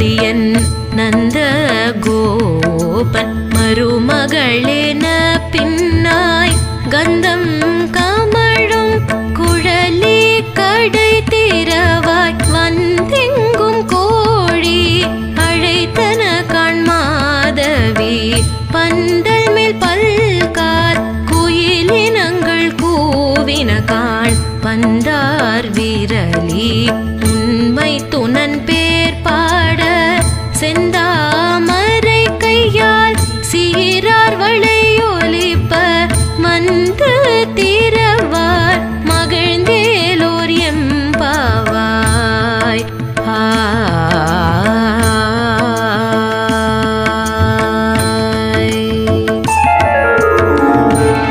நடியன் நந்த கோபன் மருமகளேன பின்னாய் கந்தம் கமழும் குழலி கடை திரவாய் வந்திங்கும் கோழி அழைத்தன கண்மாதவி பந்தல் மேல் பல்கார் குயிலினங்கள் கூவின காண் பந்தார் விரலி